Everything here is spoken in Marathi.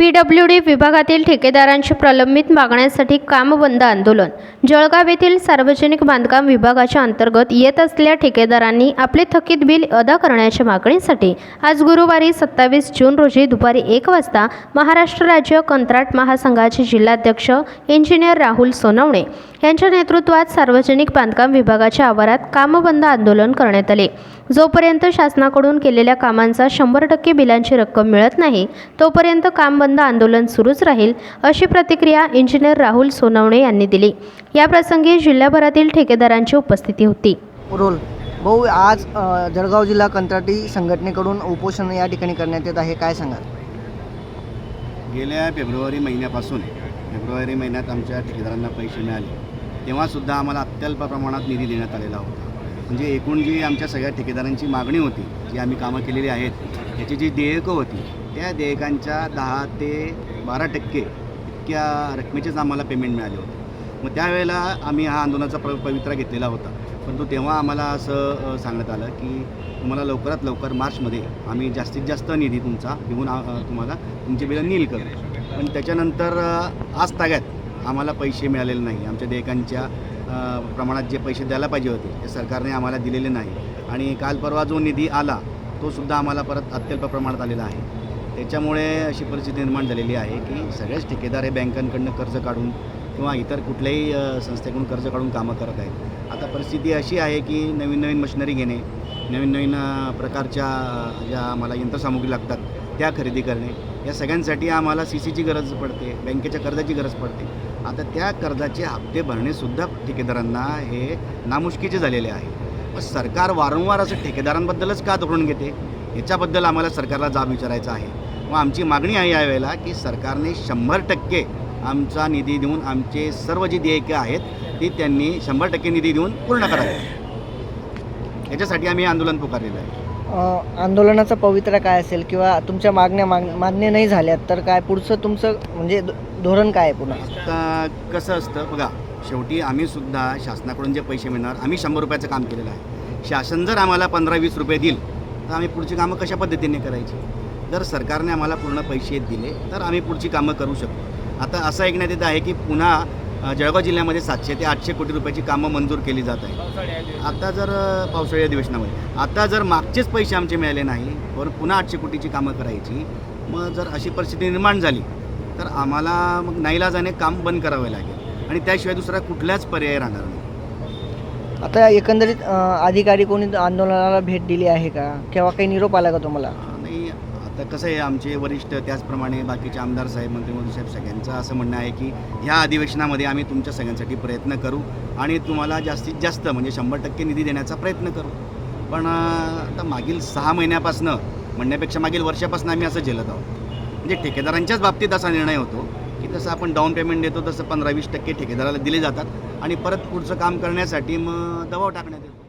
पी डब्ल्यू डी विभागातील ठेकेदारांची प्रलंबित मागण्यांसाठी काम बंद आंदोलन. जळगाव येथील सार्वजनिक बांधकाम विभागाच्या अंतर्गत येत असलेल्या ठेकेदारांनी आपले थकीत बिल अदा करण्याच्या मागणीसाठी आज गुरुवारी सत्तावीस जून रोजी दुपारी एक वाजता महाराष्ट्र राज्य कंत्राट महासंघाचे जिल्हाध्यक्ष इंजिनियर राहुल सोनवणे यांच्या नेतृत्वात सार्वजनिक बांधकाम विभागाच्या आवारात कामबंद आंदोलन करण्यात आले. जोपर्यंत शासनाकडून केलेल्या कामांचा शंभर टक्के बिलांची रक्कम मिळत नाही तोपर्यंत काम बंद आंदोलन सुरूच राहील अशी प्रतिक्रिया इंजिनियर राहुल सोनवणे यांनी दिली. याप्रसंगी जिल्हाभरातील ठेकेदारांची उपस्थिती होती. रोल भाऊ आज जळगाव जिल्हा कंत्राटी संघटनेकडून उपोषण या ठिकाणी करण्यात येत आहे. काय सांगाल? गेल्या फेब्रुवारी महिन्यापासून फेब्रुवारी महिन्यात आमच्या ठेकेदारांना पैसे मिळाले. तेव्हासुद्धा आम्हाला अत्यल्प प्रमाणात निधी देण्यात आलेला होता. म्हणजे एकूण जी आमच्या सगळ्या ठेकेदारांची मागणी होती जी आम्ही कामं केलेली आहेत याची जी देयकं होती त्या देयकांच्या दहा ते बारा टक्के इतक्या रकमेचेच आम्हाला पेमेंट मिळाले होते. मग त्यावेळेला आम्ही हा आंदोलनाचा प्र पवित्रा घेतलेला होता. परंतु तेव्हा आम्हाला असं सांगण्यात आलं की तुम्हाला लवकरात लवकर मार्चमध्ये आम्ही जास्तीत जास्त निधी तुमचा घेऊन तुम्हाला तुमची बिलं नील करू. पण त्याच्यानंतर आज ताग्यात आम्हाला पैसे मिळालेले नाही. आमच्या देयकांच्या प्रमाणात जे पैसे द्यायला पाहिजे होते ते सरकारने आम्हाला दिलेले नाही. आणि काल परवा जो निधी आला तो सुद्धा आम्हाला परत अत्यल्प प्रमाणात आलेला आहे. त्याच्यामुळे अशी परिस्थिती निर्माण झालेली आहे की सगळेच ठेकेदार हे बँकांकडनं कर्ज काढून किंवा इतर कुठल्याही संस्थेकडून कर्ज काढून कामं करत आहेत. आता परिस्थिती अशी आहे की नवीन नवीन मशिनरी घेणे नवीन नवीन प्रकारच्या ज्या आम्हाला यंत्रसामुग्री लागतात त्या खरेदी करणे या सगळ्यांसाठी आम्हाला सी सीची गरज पडते बँकेच्या कर्जाची गरज पडते. आता त्या कर्जाचे हप्ते भरणेसुद्धा ठेकेदारांना हे नामुष्कीचे झालेले आहे. मग सरकार वारंवार असं ठेकेदारांबद्दलच का धोरण घेते? याच्याबद्दल आम्हाला सरकारला जाब विचारायचा आहे. व आमची मागणी आहे यावेळेला की सरकारने शंभर टक्के आमचा निधी देऊन आमचे सर्व जी देयके आहेत ती त्यांनी शंभर टक्के निधी देऊन पूर्ण करावी. याच्यासाठी आम्ही आंदोलन पुकारलेलं आहे. आंदोलनाचा पवित्रा काय असेल किंवा तुमच्या मागण्या माग मान्य नाही झाल्यात तर काय पुढचं तुमचं म्हणजे धोरण काय आहे पुन्हा? आता कसं असतं बघा शेवटी आम्ही सुद्धा शासनाकडून जे पैसे मिळणार आम्ही शंभर रुपयाचं काम केलेलं आहे. शासन जर आम्हाला पंधरा वीस रुपये देईल तर आम्ही पुढची कामं कशा पद्धतीने करायची? जर सरकारने आम्हाला पूर्ण पैसे दिले तर आम्ही पुढची कामं करू शकतो. आता असं ऐकण्यात येत आहे की पुन्हा जळगाव जिल्ह्यामध्ये सातशे ते आठशे कोटी रुपयाची कामं मंजूर केली जात आहे आता जर पावसाळी अधिवेशनामध्ये आता जर मागचेच पैसे आमचे मिळाले नाही वर पुन्हा आठशे कोटीची कामं करायची मग जर अशी परिस्थिती निर्माण झाली तर आम्हाला मग नाईलाजाने काम बंद करावे लागेल. आणि त्याशिवाय दुसरा कुठलाच पर्याय राहणार नाही. आता एकंदरीत अधिकारी कोणी आंदोलनाला भेट दिली आहे का? किंवा काही निरोप आला का तुम्हाला? तर कसं आहे आमचे वरिष्ठ त्याचप्रमाणे बाकीचे आमदार साहेब मंत्रिमंत्री साहेब सगळ्यांचं असं म्हणणं आहे की ह्या अधिवेशनामध्ये आम्ही तुमच्या सगळ्यांसाठी प्रयत्न करू आणि तुम्हाला जास्तीत जास्त म्हणजे शंभर टक्के निधी देण्याचा प्रयत्न करू. पण आता मागील सहा महिन्यापासनं म्हणण्यापेक्षा मागील वर्षापासून आम्ही असं झेलत आहोत. म्हणजे ठेकेदारांच्याच बाबतीत असा निर्णय होतो की जसं आपण डाऊन पेमेंट देतो तसं पंधरा वीस टक्के ठेकेदाराला दिले जातात आणि परत पुढचं काम करण्यासाठी मग दबाव टाकण्यात येतो.